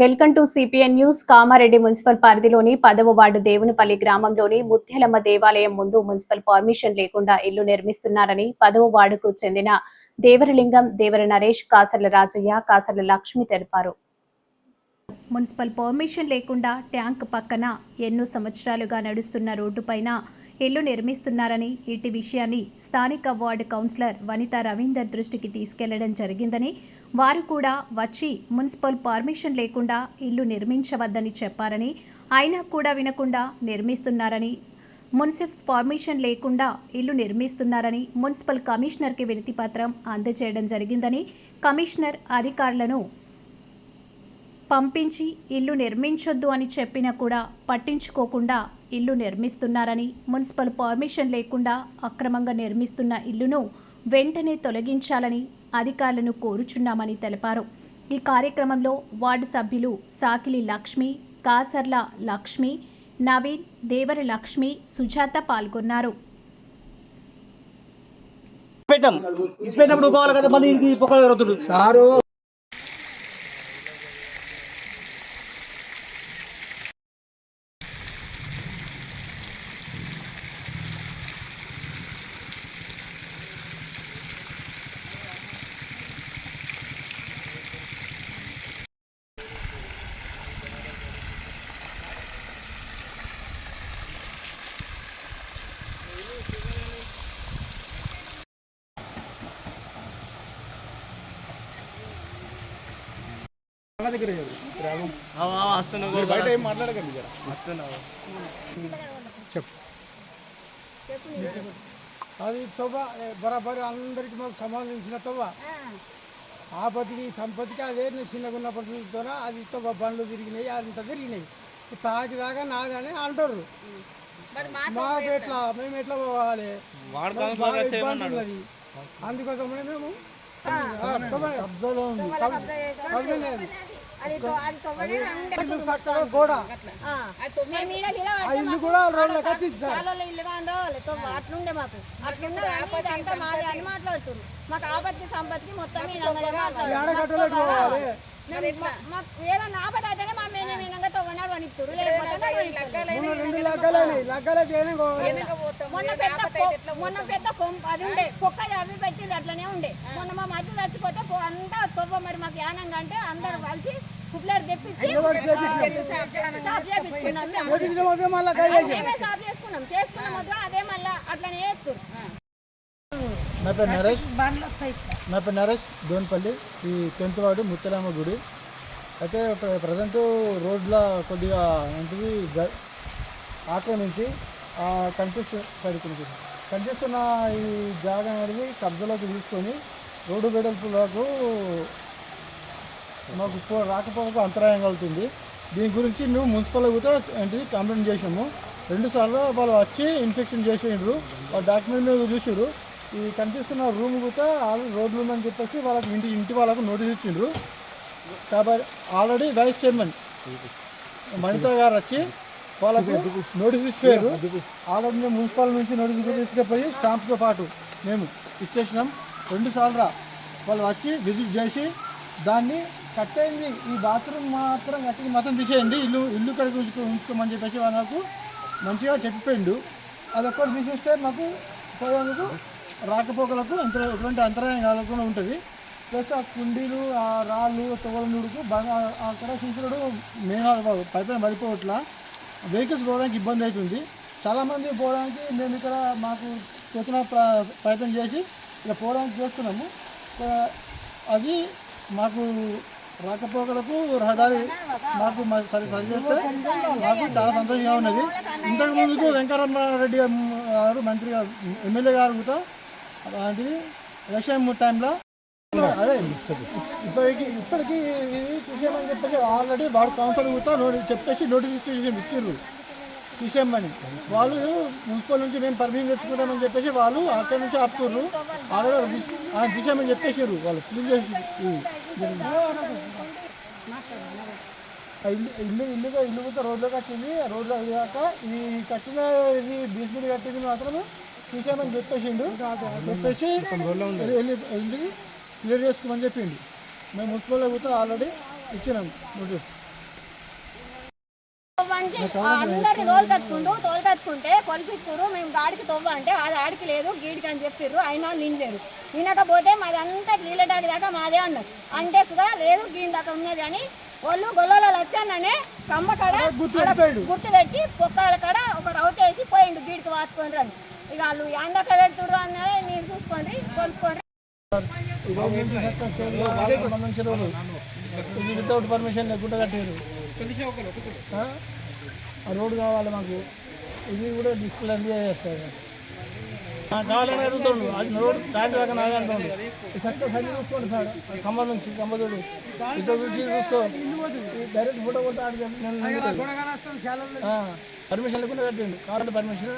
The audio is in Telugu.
Welcome to CPN news. Kamareddy municipal పరిధిలోని పదవ వార్డు దేవునిపల్లి గ్రామంలోని ముత్యాలమ్మ దేవాలయం ముందు మున్సిపల్ పర్మిషన్ లేకుండా ఇల్లు నిర్మిస్తున్నారని పదవ వార్డుకు చెందిన దేవరలింగం దేవర నరేష్ కాసర్ల రాజయ్య కాసర్ల లక్ష్మి తెలిపారు. మున్సిపల్ పర్మిషన్ లేకుండా ట్యాంక్ పక్కన ఎన్నో సంవత్సరాలుగా నడుస్తున్న రోడ్డుపైన ఇల్లు నిర్మిస్తున్నారని ఇటు విషయాన్ని స్థానిక వార్డు కౌన్సిలర్ వనిత రవీందర్ దృష్టికి తీసుకెళ్ళడం జరిగిందని వారు కూడా వచ్చి మున్సిపల్ పర్మిషన్ లేకుండా ఇల్లు నిర్మించవద్దని చెప్పారని అయినా కూడా వినకుండా నిర్మిస్తున్నారని మున్సిఫ్ పర్మిషన్ లేకుండా ఇల్లు నిర్మిస్తున్నారని మున్సిపల్ కమిషనర్కి వినతి పత్రం అందజేయడం జరిగిందని కమిషనర్ అధికారులను పంపించి ఇల్లు నిర్మించొద్దు అని చెప్పినా కూడా పట్టించుకోకుండా ఇల్లు నిర్మిస్తున్నారని మున్సిపల్ పర్మిషన్ లేకుండా అక్రమంగా నిర్మిస్తున్న ఇల్లును వెంటనే తొలగించాలని అధికారులను కోరుచున్నామని తెలిపారు. ఈ కార్యక్రమంలో వార్డు సభ్యులు సాకిలి లక్ష్మి కాసర్ల లక్ష్మి నవీన్ దేవర లక్ష్మి సుజాత పాల్గొన్నారు. పెట్టాం. ఇచ్చిపెట్టినప్పుడు పోవాలి కదా మళ్ళీ ఇంటికి బయట ఏం మాట్లాడకండి చెప్పు అది తొవ్వ ఏ, బరాబరి అందరికి మాకు సంబంధించిన తొవ్వ ఆపతికి సంపత్తికి అదే నేను చిన్నగా ఉన్నప్పటితో అది తొవ్వ బండ్లు తిరిగినాయి అదంతా తిరిగినాయి తాకి దాకా నాదని అంటారు మాకు ఎట్లా మేము ఎట్లా పోవాలి మాకు బాగా ఇబ్బంది ఉన్నది ఉంది మేము ఇల్లు గోడ ఇల్లు మాకు కూడా రోడ్లకు వచ్చింది అట్లుండే మాకు అట్లుండే అంతా మాది అని మాట్లాడుతున్నారు మాకు ఆపత్తి సంపత్తికి మొత్తం ఈ మాకు ఏదన్నా ఆపద అయితేనే మా మీద మొన్న పెద్ద మొన్న అది ఉండే. కుక్క అవి పెట్టింది అట్లనే ఉండే. మొన్న మా మధ్య చచ్చిపోతే అంతా తొవ్వ మరి మాకు యానంగా అంటే అందరు కలిసి కుప్లర్ తెప్పించి సాఫ్ చేసుకున్నాం. అదే మళ్ళా అట్లనే చేస్తారు నా పేరు నరేష్. నా పేరు నరేష్. దోన్పల్లి. ఈ టెన్త్ వార్డు ముత్తరామ గుడి. అయితే ప్రజెంట్ రోడ్ల కొద్దిగా ఏంటిది గ- ఆక్రమించి ఆ, కనిపిస్తు కనిపిస్తున్న ఈ జాగా అనేది కబ్జాలోకి తీసుకొని రోడ్డు వెడల్పులకు మాకు పో- రాకపోకకు అంతరాయం కలుగుతుంది. దీని గురించి మేము మున్సిపల్ కూడా ఏంటిది కంప్లైంట్ చేసాము రెండుసార్లు వాళ్ళు వచ్చి ఇన్ఫెక్షన్ చేసిండ్రు. వాళ్ళ డాక్యుమెంట్ మీద చూసిండ్రు. ఈ కనిపిస్తున్న రూమ్ కూడా రోడ్లు ఉందని అని చెప్పేసి వాళ్ళకి ఇంటి ఇంటి వాళ్ళకు నోటీస్ ఇచ్చిండ్రు. కాబట్టి ఆల్రెడీ వైస్ చైర్మన్ మణిత గారు వచ్చి వాళ్ళకు నోటీస్ ఇచ్చిపోయారు ఆల్రెడీ మేము మున్సిపల్ నుంచి నోటీస్ తీసుకుపోయి స్టాంప్తో పాటు మేము ఇచ్చేసినాం. రెండు సార్లు వాళ్ళు వచ్చి విజిట్ చేసి దాన్ని కట్టేయండి. ఈ బాత్రూమ్ మాత్రం కట్టి మాత్రం తీసేయండి. ఇల్లు ఇల్లు కడిగి ఉంచుకో ఉంచుకోమని చెప్పేసి వాళ్ళకు మంచిగా చెప్పిపోయిండు. అది ఒక్కటి తీసేస్తే మాకు పోయేందుకు రాకపోకలకు ఎంత ఎటువంటి అంతరాయం కలగకుండా ఉంటుంది. ప్లస్ ఆ కుండీలు ఆ రాళ్ళు తొగలనుడుకు బాగా అక్కడ చూసినప్పుడు మేఘాలు పైపైన పడిపోవట్లా. వెహికల్స్ పోవడానికి ఇబ్బంది అవుతుంది. చాలామంది పోవడానికి మేము ఇక్కడ మాకు తోచిన ప్ర- ప్రయత్నం చేసి ఇక్కడ పోవడానికి చేస్తున్నాము. అది మాకు రాకపోకలకు రహదారి మాకు సరి సరిచేస్తే మాకు చాలా సంతోషంగా ఉన్నది. ఇంతకు ముందుకు వెంకటరమణారెడ్డి గారు మంత్రి గారు ఎమ్మెల్యే గారు కూడా అలాంటిది. ఎలక్షన్ టైంలో అదే ఇప్పటికి ఇప్పటికి తీసేయమని చెప్పేసి ఆల్రెడీ వాడు కౌన్సిల్ కూడా నోటి చెప్పేసి నోటిఫికేషన్ ఇచ్చారు తీసేయమని. వాళ్ళు మున్సిపల్ నుంచి మేము పర్మిషన్ తెచ్చుకుంటామని చెప్పేసి వాళ్ళు అక్కడి నుంచి ఆపుతుర్రు. ఆల్రెడీ తీసేయమని చెప్పేసారు వాళ్ళు. క్లీన్ చేసి ఇల్లు ఇల్లు ఇల్లుగా ఇల్లు కూడా రోడ్లో కట్టింది. రోడ్లో కాక ఈ కట్టిన ఇది బీస్మెంట్ కట్టింది మాత్రం తీసేయమని చెప్పేసిండు. చెప్పేసి వెళ్ళి క్లియర్ చేసుకోమని చెప్పిండు మేము మున్సిపల్లో కూడా ఆల్రెడీ ఇచ్చినాం నోటీస్. నుంచి అందరిని తోలుకొచ్చుకుంటూ తోలుకొచ్చుకుంటే కొలిపిస్తురు మేము గాడికి తవ్వ అంటే అది ఆడికి లేదు గీడికి అని చెప్పిర్రు అయినా నిండలేరు. వినకపోతే మాది అంతా నీళ్ళటాకి దాకా మాదే అన్నారు. అంటే సుగా లేదు దీని దాకా ఉన్నది అని వాళ్ళు గొల్లలో వచ్చాననే కమ్మ కాడ ఆడ గుర్తు పెట్టి పొక్కల కాడ ఒక రౌత వేసి పోయిండు గీడికి వాచుకొని రండి. ఇక వాళ్ళు యాందక పెడుతుర్రు అన్నదే మీరు చూసుకోండి కొలుచుకోండి. ఇది వితౌట్ పర్మిషన్ లేకుండా కట్టారు. రోడ్డు కావాలి మాకు. ఇది కూడా డిస్ప్లే చేస్తారు. కావాలని అడుగుతాడు అది రోడ్ దాటి దాకా నాగా అంటాడు సరి చూసుకోండి సార్. ఆ ఖమ్మం నుంచి ఖమ్మదోడు ఇద్దరు చూసి చూసుకో. డైరెక్ట్ ఫోటో కొట్టి పర్మిషన్ లేకుండా కట్టిండు. కావాలంటే పర్మిషన్